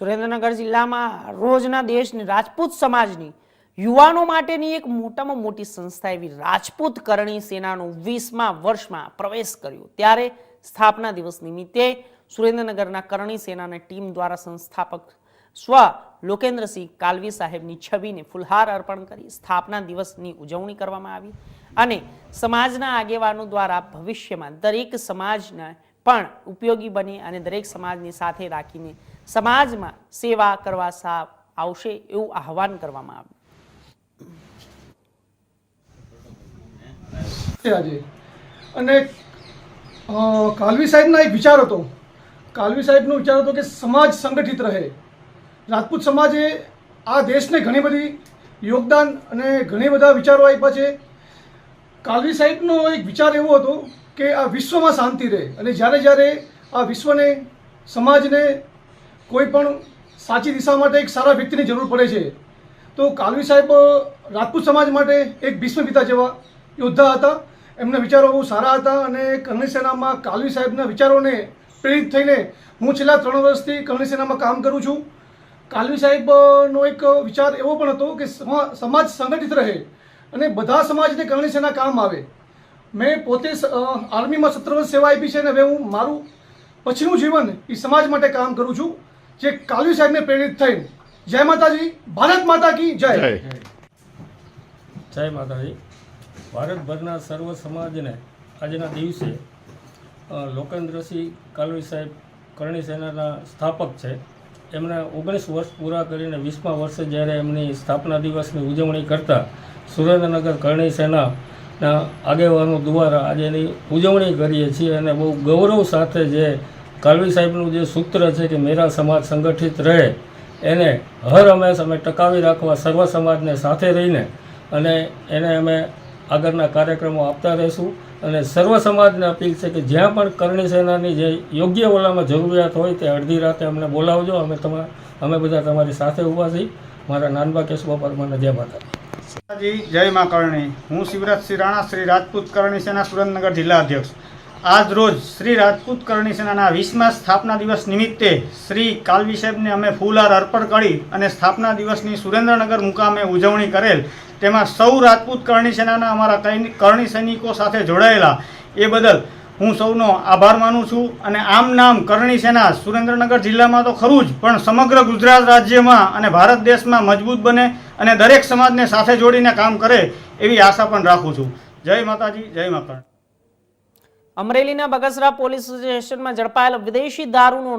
સુરેન્દ્રનગર જિલ્લામાં રોજના દેશની રાજપૂત સમાજની યુવાનો માટેની એક મોટામાં મોટી સંસ્થા એવી રાજપૂત કરણી સેનાનો વીસમા વર્ષમાં પ્રવેશ કર્યો. ત્યારે સ્થાપના દિવસ નિમિત્તે સુરેન્દ્રનગરના કરણી સેનાની ટીમ દ્વારા સંસ્થાપક સ્વ લોકેન્દ્રસિંહ કાલવી સાહેબની છબીને ફુલહાર અર્પણ કરી સ્થાપના દિવસની ઉજવણી કરવામાં આવી. અને સમાજના આગેવાનો દ્વારા ભવિષ્યમાં દરેક સમાજને પણ ઉપયોગી બની અને દરેક સમાજની સાથે રાખીને સમાજમાં સેવા કરવા સાફ આવશે એવું આહવાન કરવામાં આવ્યું. અને કાલવી સાહેબના એક વિચાર હતો. કાલવી સાહેબનો વિચાર હતો કે સમાજ સંગઠિત રહે. રાજપૂત સમાજે આ દેશને ઘણી બધી યોગદાન અને ઘણી બધા વિચારો આપ્યા છે. કાલવી સાહેબનો એક વિચાર એવો હતો કે આ વિશ્વમાં શાંતિ રહે. અને જ્યારે જ્યારે આ વિશ્વને, સમાજને કોઈ પણ સાચી દિશા માટે એક સારા વ્યક્તિની જરૂર પડે છે, તો કાલવી સાહેબ રાજપૂત સમાજ માટે એક ભીષ્મ પિતા જેવા યોદ્ધા હતા. એમના વિચારો બહુ સારા હતા અને કરણી સેનામાં કાલવી સાહેબના વિચારોને પ્રેરિત થઈને હું છેલ્લા ત્રણ વર્ષથી કરણી સેનામાં કામ કરું છું. કાલવી સાહેબનો એક વિચાર એવો પણ હતો કે સમા- સમાજ સંગઠિત રહે અને બધા સમાજને કરણી સેના કામ આવે. મેં પોતે આર્મીમાં સત્તર વર્ષ સેવા આપી છે અને હવે હું મારું પછીનું જીવન એ સમાજ માટે કામ કરું છું જે કાલવી સાહેબને પ્રેરિત થઈ જય માતાજી ભારત માતા કી જય. જય. માતાજી. ભારતભરના સર્વ સમાજને આજના દિવસે લોકેન્દ્રસિંહ કાલવી સાહેબ કરણી સેનાના સ્થાપક છે. એમણે ઓગણીસ વર્ષ પૂરા કરીને વીસમા વર્ષે જ્યારે એમની સ્થાપના દિવસની ઉજવણી કરતા સુરેન્દ્રનગર કરણી સેનાના આગેવાનો દ્વારા આજે એની ઉજવણી કરીએ છીએ અને બહુ ગૌરવ સાથે જે કાલવી સાહેબનું જે સૂત્ર છે કે મેરા સમાજ સંગઠિત રહે, એને હર હંમેશ અમે ટકાવી રાખવા સર્વ સમાજને સાથે રહીને અને એને અમે આગળના કાર્યક્રમો આપતા રહીશું. અને સર્વ સમાજને અપીલ છે કે જ્યાં પણ કરણી સેનાની જે યોગ્ય ઓલામાં જરૂરિયાત હોય તે અડધી રાતે અમને બોલાવજો. અમે તમા, અમે બધા તમારી સાથે ઊભા છીએ. મારા નાનબા કેશવા પરમાને જય માતા જી જય મા કરણી. હું શિવરાજસિંહ રાણા શ્રી રાજપૂત કરણી સેના સુરેન્દ્રનગર જિલ્લા અધ્યક્ષ. આજ રોજ શ્રી રાજપૂત કરણી સેનાના વીસમા સ્થાપના દિવસ નિમિત્તે શ્રી કાલવી સાહેબને અમે ફૂલહાર અર્પણ કરી અને સ્થાપના દિવસની સુરેન્દ્રનગર મુકામે ઉજવણી કરેલ. તેમાં સૌ રાજપૂત કરણી સેનાના અમારા કરણી સૈનિકો સાથે જોડાયેલા. એ બદલ હું સૌનો આભાર માનું છું અને આમ નામ કરણી સેના સુરેન્દ્રનગર જિલ્લામાં તો ખરું જ, પણ સમગ્ર ગુજરાત રાજ્યમાં અને ભારત દેશમાં મજબૂત બને અને દરેક સમાજને સાથે જોડીને કામ કરે એવી આશા પણ રાખું છું. જય માતાજી, જય માતા અમરેલીના બગસરા પોલીસ સ્ટેશનમાં ઝડપાયેલ વિદેશી દારૂનો